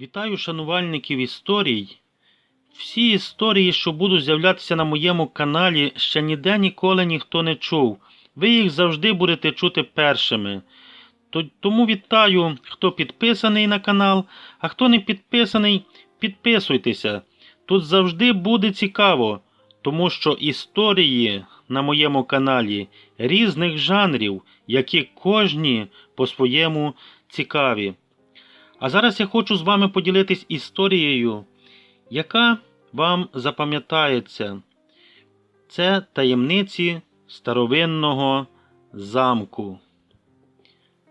Вітаю шанувальників історій. Всі історії, що будуть з'являтися на моєму каналі, ще ніде ніколи ніхто не чув. Ви їх завжди будете чути першими. Тому вітаю, хто підписаний на канал, а хто не підписаний, підписуйтеся. Тут завжди буде цікаво, тому що історії на моєму каналі різних жанрів, які кожні по-своєму цікаві. А зараз я хочу з вами поділитись історією, яка вам запам'ятається. Це таємниці старовинного замку.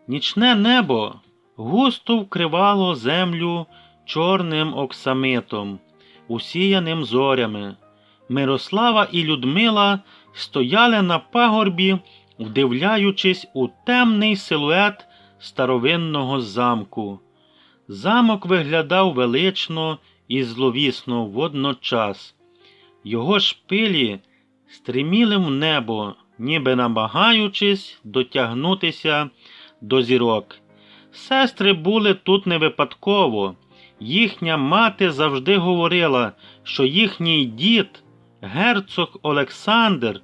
Нічне небо густо вкривало землю чорним оксамитом, усіяним зорями. Мирослава і Людмила стояли на пагорбі, вдивляючись у темний силует старовинного замку. Замок виглядав велично і зловісно водночас. Його шпилі стриміли в небо, ніби намагаючись дотягнутися до зірок. Сестри були тут не випадково. Їхня мати завжди говорила, що їхній дід, герцог Олександр,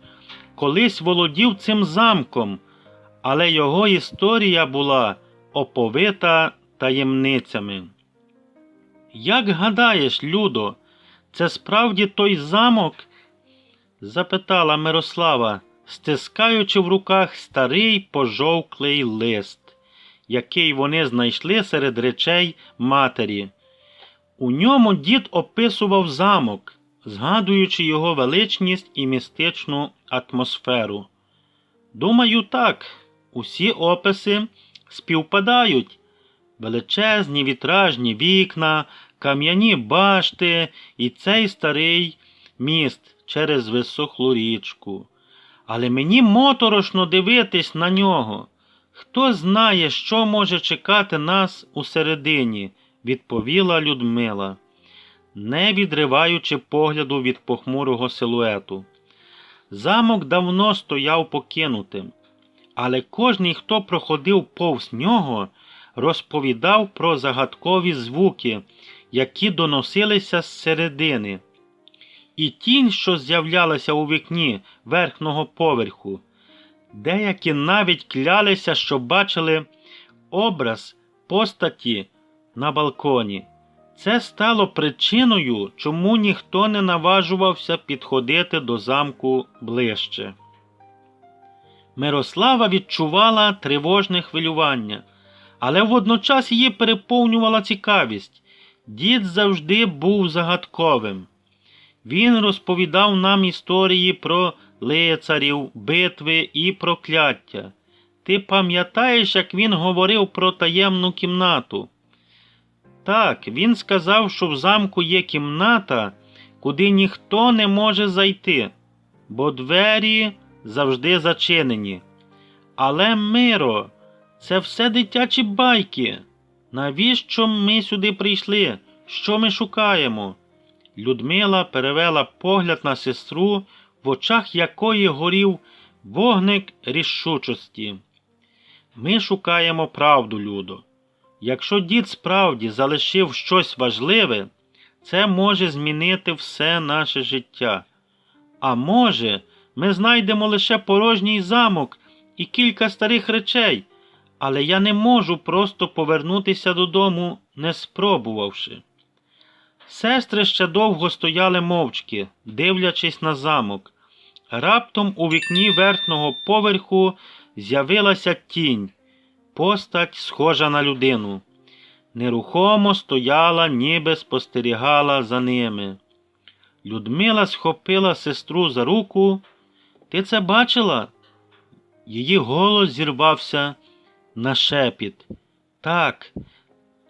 колись володів цим замком, але його історія була оповита таємницями. Як гадаєш, Людо, це справді той замок? запитала Мирослава, стискаючи в руках старий пожовклий лист, який вони знайшли серед речей матері. У ньому дід описував замок, згадуючи його величність і містичну атмосферу. Думаю, так, усі описи співпадають величезні вітражні вікна, кам'яні башти і цей старий міст через висохлу річку. Але мені моторошно дивитись на нього. Хто знає, що може чекати нас усередині, відповіла Людмила, не відриваючи погляду від похмурого силуету. Замок давно стояв покинутим, але кожний, хто проходив повз нього, розповідав про загадкові звуки, які доносилися зсередини, і тінь, що з'являлася у вікні верхнього поверху. Деякі навіть клялися, що бачили образ постаті на балконі. Це стало причиною, чому ніхто не наважувався підходити до замку ближче. Мирослава відчувала тривожне хвилювання але водночас її переповнювала цікавість. Дід завжди був загадковим. Він розповідав нам історії про лицарів, битви і прокляття. Ти пам'ятаєш, як він говорив про таємну кімнату? Так, він сказав, що в замку є кімната, куди ніхто не може зайти, бо двері завжди зачинені. Але Миро, це все дитячі байки. Навіщо ми сюди прийшли? Що ми шукаємо? Людмила перевела погляд на сестру, в очах якої горів вогник рішучості. Ми шукаємо правду, Людо. Якщо дід справді залишив щось важливе, це може змінити все наше життя. А може, ми знайдемо лише порожній замок і кілька старих речей але я не можу просто повернутися додому, не спробувавши. Сестри ще довго стояли мовчки, дивлячись на замок. Раптом у вікні верхнього поверху з'явилася тінь, постать, схожа на людину. Нерухомо стояла, ніби спостерігала за ними. Людмила схопила сестру за руку. Ти це бачила? Її голос зірвався на шепіт. Так,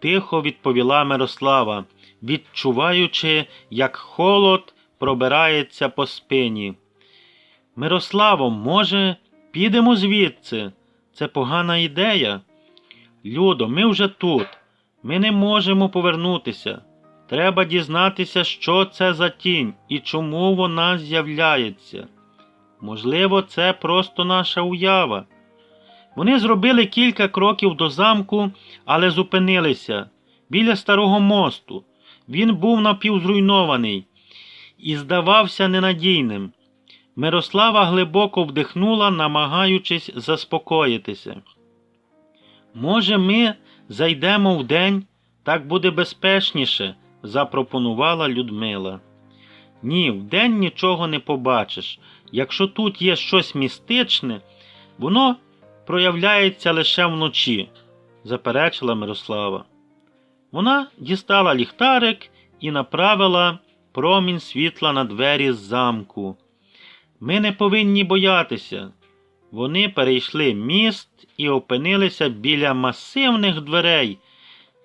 тихо відповіла Мирослава, відчуваючи, як холод пробирається по спині. Мирославо, може, підемо звідси? Це погана ідея. Людо, ми вже тут. Ми не можемо повернутися. Треба дізнатися, що це за тінь і чому вона з'являється. Можливо, це просто наша уява. Вони зробили кілька кроків до замку, але зупинилися. біля старого мосту. Він був напівзруйнований і здавався ненадійним. Мирослава глибоко вдихнула, намагаючись заспокоїтися. Може, ми зайдемо вдень, так буде безпечніше, запропонувала Людмила. Ні, вдень нічого не побачиш. Якщо тут є щось містичне, воно проявляється лише вночі, заперечила Мирослава. Вона дістала ліхтарик і направила промінь світла на двері з замку. Ми не повинні боятися. Вони перейшли міст і опинилися біля масивних дверей.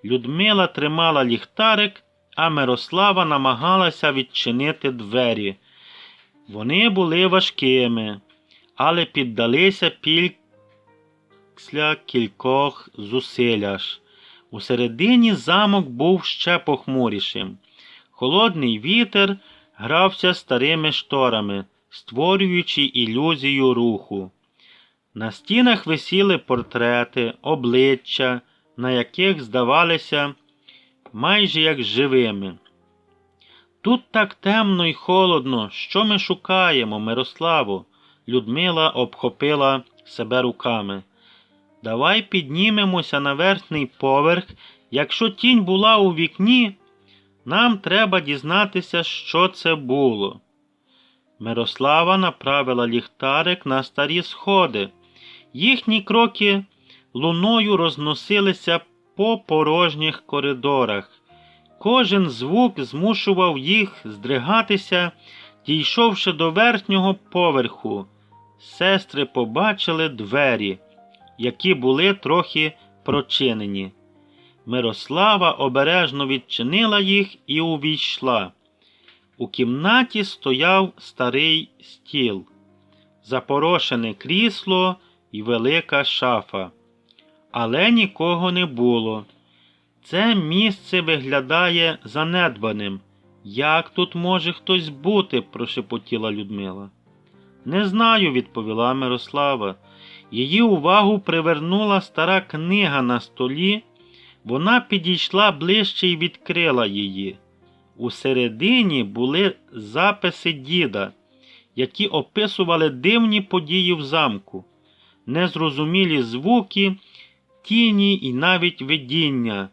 Людмила тримала ліхтарик, а Мирослава намагалася відчинити двері. Вони були важкими, але піддалися після кількох зусилляж. Усередині замок був ще похмурішим. Холодний вітер грався старими шторами, створюючи ілюзію руху. На стінах висіли портрети, обличчя, на яких здавалися майже як живими. Тут так темно і холодно, що ми шукаємо, Мирославо? Людмила обхопила себе руками. Давай піднімемося на верхній поверх. Якщо тінь була у вікні, нам треба дізнатися, що це було. Мирослава направила ліхтарик на старі сходи. Їхні кроки луною розносилися по порожніх коридорах. Кожен звук змушував їх здригатися, дійшовши до верхнього поверху. Сестри побачили двері, які були трохи прочинені. Мирослава обережно відчинила їх і увійшла. У кімнаті стояв старий стіл, запорошене крісло і велика шафа. Але нікого не було. Це місце виглядає занедбаним. Як тут може хтось бути? прошепотіла Людмила. Не знаю, відповіла Мирослава. Її увагу привернула стара книга на столі. Вона підійшла ближче і відкрила її. Усередині були записи діда, які описували дивні події в замку, незрозумілі звуки, тіні і навіть видіння.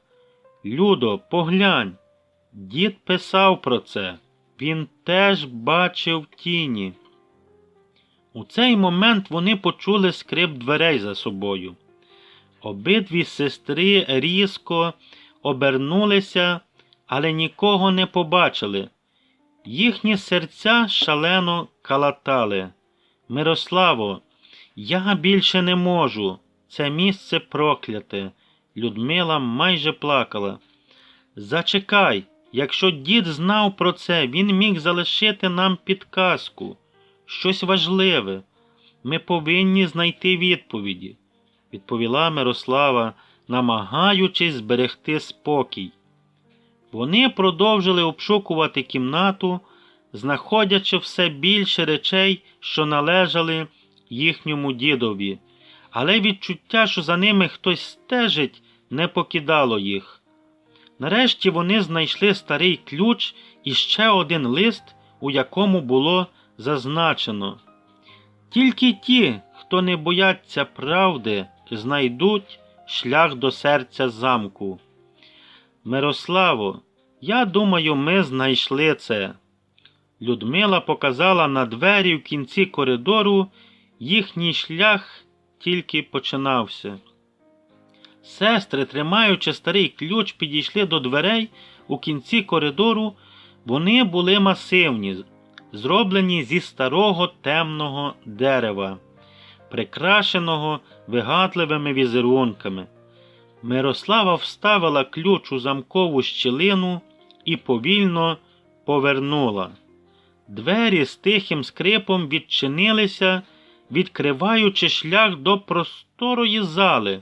Людо, поглянь, дід писав про це. Він теж бачив тіні. У цей момент вони почули скрип дверей за собою. Обидві сестри різко обернулися, але нікого не побачили. Їхні серця шалено калатали. Мирославо, я більше не можу. Це місце прокляте. Людмила майже плакала. Зачекай, якщо дід знав про це, він міг залишити нам підказку, щось важливе. Ми повинні знайти відповіді, відповіла Мирослава, намагаючись зберегти спокій. Вони продовжили обшукувати кімнату, знаходячи все більше речей, що належали їхньому дідові, але відчуття, що за ними хтось стежить, не покидало їх. Нарешті вони знайшли старий ключ і ще один лист, у якому було зазначено. Тільки ті, хто не бояться правди, знайдуть шлях до серця замку. Мирославо, я думаю, ми знайшли це. Людмила показала на двері в кінці коридору, їхній шлях тільки починався. Сестри, тримаючи старий ключ, підійшли до дверей у кінці коридору. Вони були масивні, зроблені зі старого темного дерева, прикрашеного вигадливими візерунками. Мирослава вставила ключ у замкову щілину і повільно повернула. Двері з тихим скрипом відчинилися, відкриваючи шлях до просторої зали.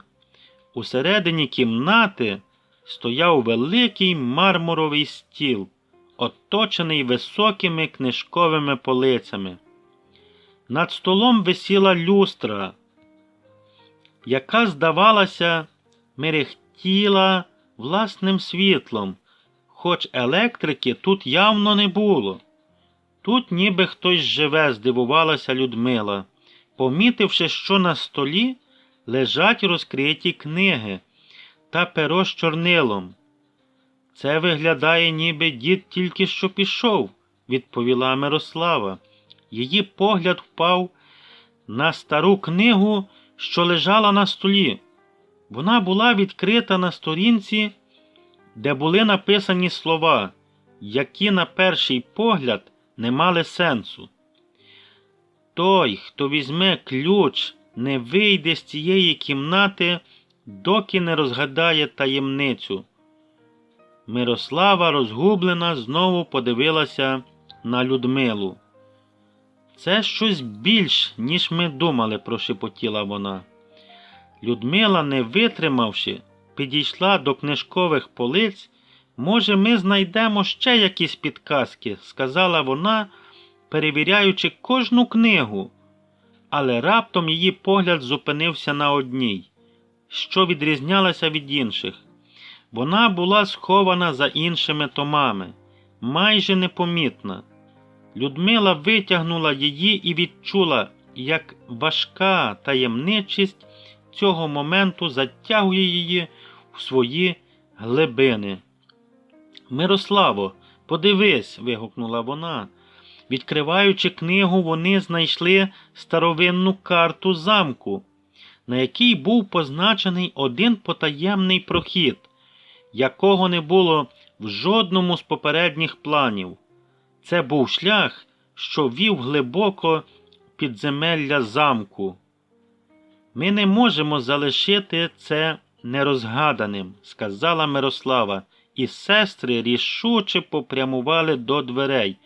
Усередині кімнати стояв великий мармуровий стіл, оточений високими книжковими полицями. Над столом висіла люстра, яка, здавалося, мерехтіла власним світлом, хоч електрики тут явно не було. Тут ніби хтось живе, здивувалася Людмила, помітивши, що на столі лежать розкриті книги та перо з чорнилом. Це виглядає, ніби дід тільки що пішов, відповіла Мирослава. Її погляд впав на стару книгу, що лежала на столі. Вона була відкрита на сторінці, де були написані слова, які на перший погляд не мали сенсу. Той, хто візьме ключ, не вийде з цієї кімнати, доки не розгадає таємницю. Мирослава, розгублена, знову подивилася на Людмилу. Це щось більш, ніж ми думали, прошепотіла вона. Людмила, не витримавши, підійшла до книжкових полиць. Може, ми знайдемо ще якісь підказки, сказала вона, перевіряючи кожну книгу. Але раптом її погляд зупинився на одній, що відрізнялася від інших. Вона була схована за іншими томами, майже непомітна. Людмила витягнула її і відчула, як важка таємничість цього моменту затягує її в свої глибини. Мирославо, подивись, вигукнула вона. Відкриваючи книгу, вони знайшли старовинну карту замку, на якій був позначений один потаємний прохід, якого не було в жодному з попередніх планів. Це був шлях, що вів глибоко підземелля замку. Ми не можемо залишити це нерозгаданим, сказала Мирослава, і сестри рішуче попрямували до дверей,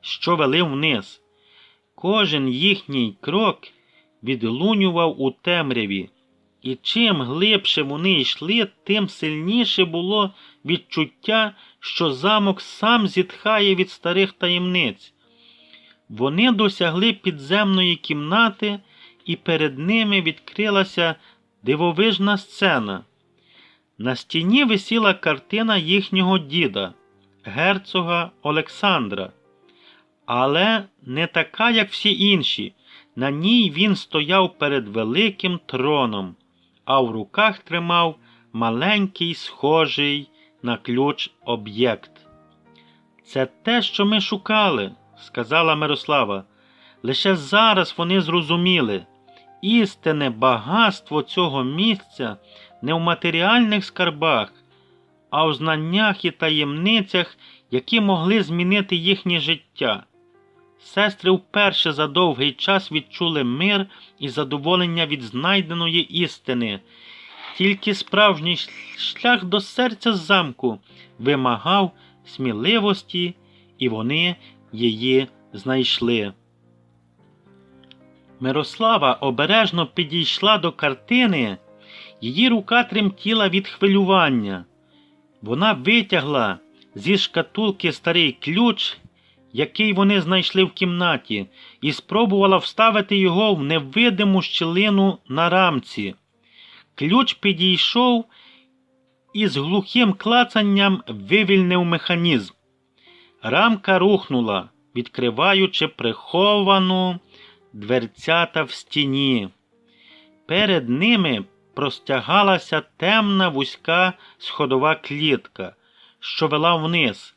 що вели вниз. Кожен їхній крок відлунював у темряві, і чим глибше вони йшли, тим сильніше було відчуття, що замок сам зітхає від старих таємниць. Вони досягли підземної кімнати, і перед ними відкрилася дивовижна сцена. На стіні висіла картина їхнього діда, герцога Олександра. Але не така, як всі інші. На ній він стояв перед великим троном, а в руках тримав маленький, схожий на ключ об'єкт. Це те, що ми шукали, сказала Мирослава. Лише зараз вони зрозуміли істинне багатство цього місця не в матеріальних скарбах, а в знаннях і таємницях, які могли змінити їхнє життя. Сестри вперше за довгий час відчули мир і задоволення від знайденої істини. Тільки справжній шлях до серця замку вимагав сміливості, і вони її знайшли. Мирослава обережно підійшла до картини, її рука тремтіла від хвилювання. Вона витягла зі шкатулки старий ключ, який вони знайшли в кімнаті, і спробувала вставити його в невидиму щілину на рамці. Ключ підійшов і з глухим клацанням вивільнив механізм. Рамка рухнула, відкриваючи приховану дверцята в стіні. Перед ними простягалася темна вузька сходова клітка, що вела вниз.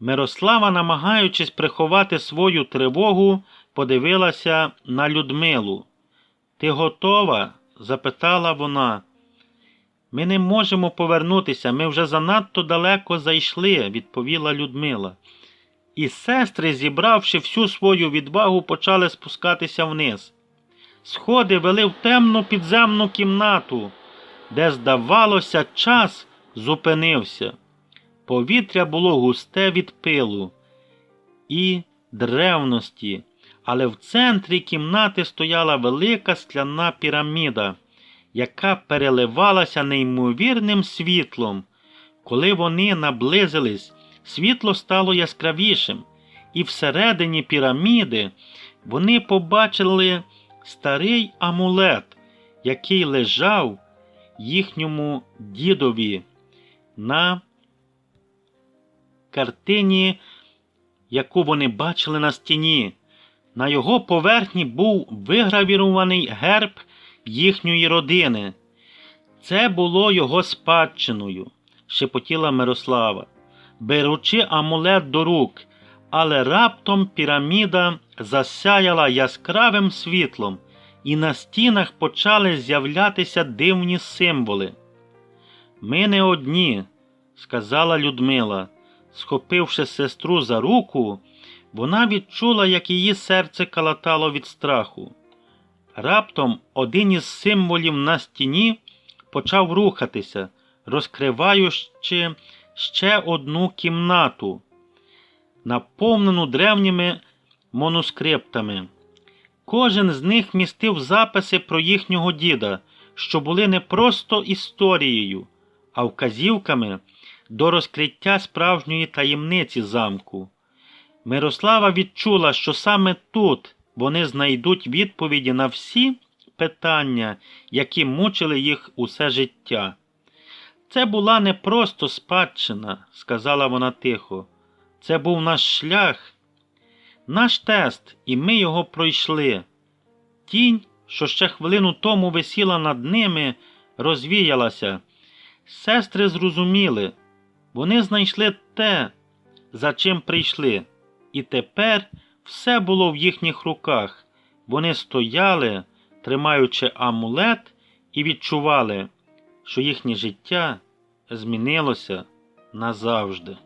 Мирослава, намагаючись приховати свою тривогу, подивилася на Людмилу. Ти готова? запитала вона. Ми не можемо повернутися, ми вже занадто далеко зайшли, відповіла Людмила. І сестри, зібравши всю свою відвагу, почали спускатися вниз. Сходи вели в темну підземну кімнату, де, здавалося, час зупинився. Повітря було густе від пилу і древності, але в центрі кімнати стояла велика скляна піраміда, яка переливалася неймовірним світлом. Коли вони наблизились, світло стало яскравішим, і всередині піраміди вони побачили старий амулет, який лежав їхньому дідові. на картині, яку вони бачили на стіні. На його поверхні був вигравірований герб їхньої родини. Це було його спадщиною, шепотіла Мирослава, беручи амулет до рук, але раптом піраміда засяяла яскравим світлом, і на стінах почали з'являтися дивні символи. Ми не одні, сказала Людмила. Схопивши сестру за руку, вона відчула, як її серце калатало від страху. Раптом один із символів на стіні почав рухатися, розкриваючи ще одну кімнату, наповнену древніми манускриптами. Кожен з них містив записи про їхнього діда, що були не просто історією, а вказівками до розкриття справжньої таємниці замку. Мирослава відчула, що саме тут вони знайдуть відповіді на всі питання, які мучили їх усе життя. Це була не просто спадщина, сказала вона тихо. Це був наш шлях, наш тест, і ми його пройшли. Тінь, що ще хвилину тому висіла над ними, розвіялася. Сестри зрозуміли, вони знайшли те, за чим прийшли, і тепер все було в їхніх руках. Вони стояли, тримаючи амулет, і відчували, що їхнє життя змінилося назавжди.